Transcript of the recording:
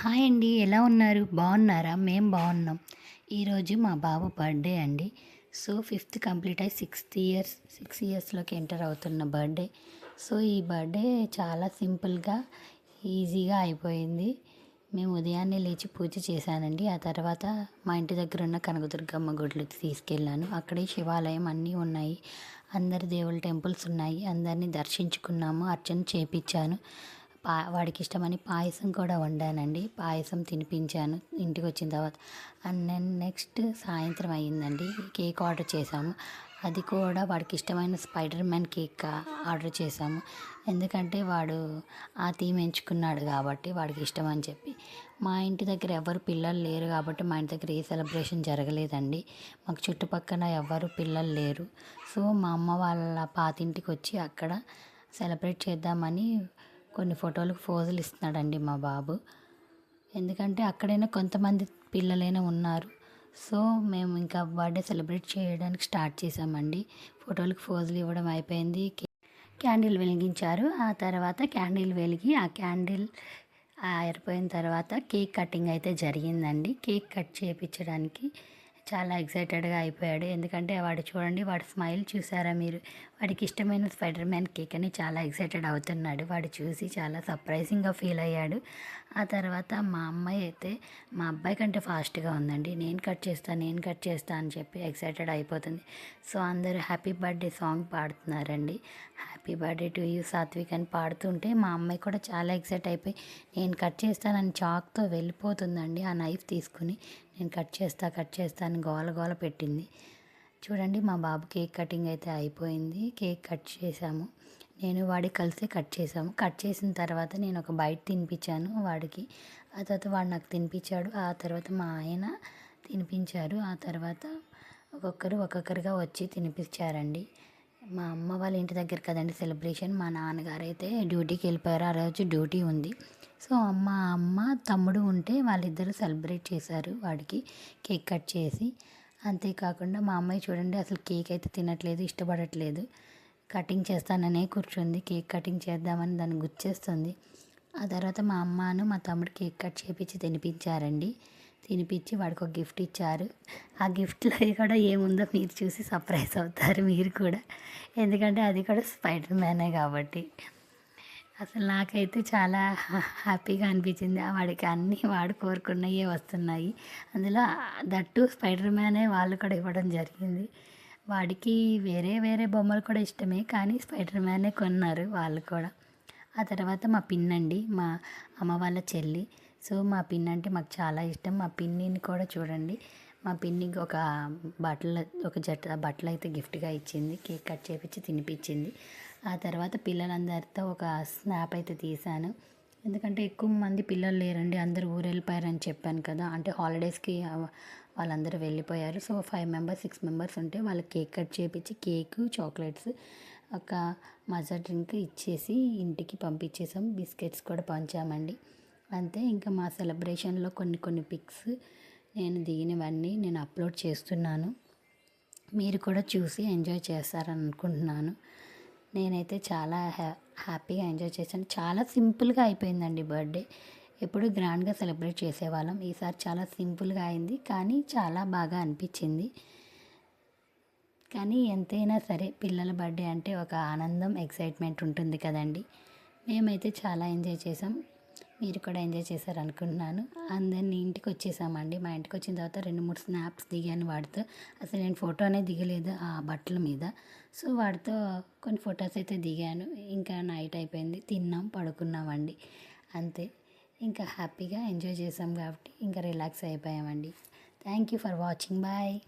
Hi అండి ఎలా ఉన్నారు? బాగున్నారా? మేము బాగున్నాం. ఈరోజు మా బాబు బర్త్డే అండి. సో ఫిఫ్త్ కంప్లీట్ అయ్యి సిక్స్త్ ఇయర్స్ సిక్స్ ఇయర్స్లోకి ఎంటర్ అవుతున్న బర్త్డే. సో ఈ బర్త్డే చాలా సింపుల్గా ఈజీగా అయిపోయింది. మేము ఉదయాన్నే లేచి పూజ చేశానండి. ఆ తర్వాత మా ఇంటి దగ్గర ఉన్న కనకదుర్గమ్మ గుడికి తీసుకెళ్ళాను. అక్కడే శివాలయం అన్నీ ఉన్నాయి. అందరి దేవుళ్ళ టెంపుల్స్ ఉన్నాయి. అందరినీ దర్శించుకున్నాము అర్చన చేపించాను పా వాడికి ఇష్టమని పాయసం కూడా వండానండి. పాయసం తినిపించాను ఇంటికి వచ్చిన తర్వాత. అండ్ నేను నెక్స్ట్ సాయంత్రం అయ్యిందండి. కేక్ ఆర్డర్ చేశాము. అది కూడా వాడికి ఇష్టమైన స్పైడర్ మ్యాన్ కేక్ ఆర్డర్ చేశాము. ఎందుకంటే వాడు ఆ థీమ్ ఎంచుకున్నాడు కాబట్టి వాడికి ఇష్టం అని చెప్పి. మా ఇంటి దగ్గర ఎవరు పిల్లలు లేరు కాబట్టి మా ఇంటి దగ్గర ఏ సెలబ్రేషన్ జరగలేదండి. మాకు చుట్టుపక్కల ఎవరు పిల్లలు లేరు. సో మా అమ్మ వాళ్ళ పాతింటికి వచ్చి అక్కడ సెలబ్రేట్ చేద్దామని కొన్ని ఫోటోలకు ఫోజులు ఇస్తున్నాడండి మా బాబు. ఎందుకంటే అక్కడైనా కొంతమంది పిల్లలైనా ఉన్నారు. సో మేము ఇంకా బర్త్డే సెలబ్రేట్ చేయడానికి స్టార్ట్ చేసామండి ఫోటోలకు ఫోజులు ఇవ్వడం అయిపోయింది. క్యాండిల్ వెలిగించారు. ఆ తర్వాత క్యాండిల్ వెలిగి ఆ క్యాండిల్ ఆరిపోయిన తర్వాత కేక్ కటింగ్ అయితే జరిగిందండి. కేక్ కట్ చేయించడానికి చాలా ఎక్సైటెడ్గా అయిపోయాడు. ఎందుకంటే వాడు చూడండి వాడు స్మైల్ చూసారా మీరు? వాడికి ఇష్టమైన స్పైడర్ మ్యాన్ కేక్ అని చాలా ఎక్సైటెడ్ అవుతున్నాడు. వాడు చూసి చాలా సర్ప్రైజింగ్గా ఫీల్ అయ్యాడు. ఆ తర్వాత మా అమ్మాయి అయితే మా అబ్బాయి కంటే ఫాస్ట్గా ఉందండి. నేను కట్ చేస్తాను నేను కట్ చేస్తాను అని చెప్పి ఎక్సైటెడ్ అయిపోతుంది. సో అందరూ happy birthday song పాడుతున్నారండి. Happy birthday to you Satvik అని పాడుతుంటే మా అమ్మాయి కూడా చాలా ఎక్సైట్ అయిపోయి నేను కట్ చేస్తానని చాక్తో వెళ్ళిపోతుందండి. ఆ నైఫ్ తీసుకుని నేను కట్ చేస్తా కట్ చేస్తా అని గోల గోల పెట్టింది. చూడండి మా బాబు కేక్ కటింగ్ అయితే అయిపోయింది. కేక్ కట్ చేసాము నేను వాడికి కలిసి కట్ చేసాము కట్ చేసిన తర్వాత నేను ఒక బయట తినిపించాను వాడికి. ఆ తర్వాత వాడు నాకు తినిపించాడు. ఆ తర్వాత మా ఆయన తినిపించారు. ఆ తర్వాత ఒక్కొక్కరు ఒక్కొక్కరుగా వచ్చి తినిపించారండి. మా అమ్మ వాళ్ళ ఇంటి దగ్గర కదండి సెలబ్రేషన్. మా నాన్నగారు అయితే డ్యూటీకి వెళ్ళిపోయారు. ఆ రోజు డ్యూటీ ఉంది. సో అమ్మ అమ్మ తమ్ముడు ఉంటే వాళ్ళిద్దరూ సెలబ్రేట్ చేశారు వాడికి కేక్ కట్ చేసి. అంతేకాకుండా మా అమ్మాయి చూడండి అసలు కేక్ అయితే తినట్లేదు ఇష్టపడట్లేదు. కటింగ్ చేస్తాననే కూర్చుంది. కేక్ కటింగ్ చేద్దామని దాన్ని గుర్చేస్తుంది ఆ తర్వాత మా అమ్మను మా తమ్ముడు కేక్ కట్ చేపించి తినిపించారండి. తినిపించి వాడికి ఒక గిఫ్ట్ ఇచ్చారు. ఆ గిఫ్ట్లో కూడా ఏముందో మీరు చూసి సర్ప్రైజ్ అవుతారు మీరు కూడా. ఎందుకంటే అది కూడా స్పైడర్ మ్యానే కాబట్టి. అసలు నాకైతే చాలా హ్యాపీగా అనిపించింది. వాడికి అన్నీ వాడు కోరుకున్నవే వస్తున్నాయి. అందులో దట్టు స్పైడర్ మ్యానే వాళ్ళు కూడా ఇవ్వడం జరిగింది. వాడికి వేరే వేరే బొమ్మలు కూడా ఇష్టమే కానీ స్పైడర్ మ్యానే కొన్నారు వాళ్ళు కూడా. ఆ తర్వాత మా పిన్ అండి మా అమ్మ వాళ్ళ చెల్లి. సో మా పిన్ అంటే మాకు చాలా ఇష్టం. మా పిన్నిని కూడా చూడండి. మా పిన్నికి ఒక బట్టలు ఒక జట్ట బట్టలు అయితే గిఫ్ట్గా ఇచ్చింది. కేక్ కట్ చేపించి తినిపించింది ఆ తర్వాత పిల్లలందరితో ఒక స్నాప్ అయితే తీశాను. ఎందుకంటే ఎక్కువ మంది పిల్లలు లేరండి అందరూ ఊరు వెళ్ళిపోయారని చెప్పాను కదా. అంటే హాలిడేస్కి వాళ్ళందరూ వెళ్ళిపోయారు. So five members six members ఉంటే వాళ్ళకి కేక్ కట్ చేపించి కేక్ చాక్లెట్స్ ఒక మజా డ్రింక్ ఇచ్చేసి ఇంటికి పంపించేసాం. బిస్కెట్స్ కూడా పంచామండి. అంతే ఇంకా మా సెలబ్రేషన్లో కొన్ని కొన్ని పిక్స్ నేను దిగినవన్నీ నేను అప్లోడ్ చేస్తున్నాను. మీరు కూడా చూసి ఎంజాయ్ చేస్తారని అనుకుంటున్నాను. నేనైతే చాలా హ్యా హ్యాపీగా ఎంజాయ్ చేశాను. చాలా సింపుల్గా అయిపోయిందండి బర్త్డే. ఎప్పుడు గ్రాండ్గా సెలబ్రేట్ చేసేవాళ్ళం. ఈసారి చాలా సింపుల్గా అయింది కానీ చాలా బాగా అనిపించింది. కానీ ఎంతైనా సరే పిల్లల బర్త్డే అంటే ఒక ఆనందం ఎక్సైట్మెంట్ ఉంటుంది కదండి. మేమైతే చాలా ఎంజాయ్ చేసాం మీరు కూడా ఎంజాయ్ చేశారు అనుకుంటున్నాను అందరినీ ఇంటికి వచ్చేసామండి. మా ఇంటికి వచ్చిన తర్వాత రెండు మూడు స్నాప్స్ దిగాను వాడితో. అసలు నేను ఫోటో అనేది దిగలేదు ఆ బట్టల మీద. సో వాడితో కొన్ని ఫొటోస్ అయితే దిగాను. ఇంకా నైట్ అయిపోయింది. తిన్నాం పడుకున్నామండి. అంతే. ఇంకా హ్యాపీగా ఎంజాయ్ చేసాం కాబట్టి ఇంకా relax అయిపోయామండి. Thank you for watching. Bye.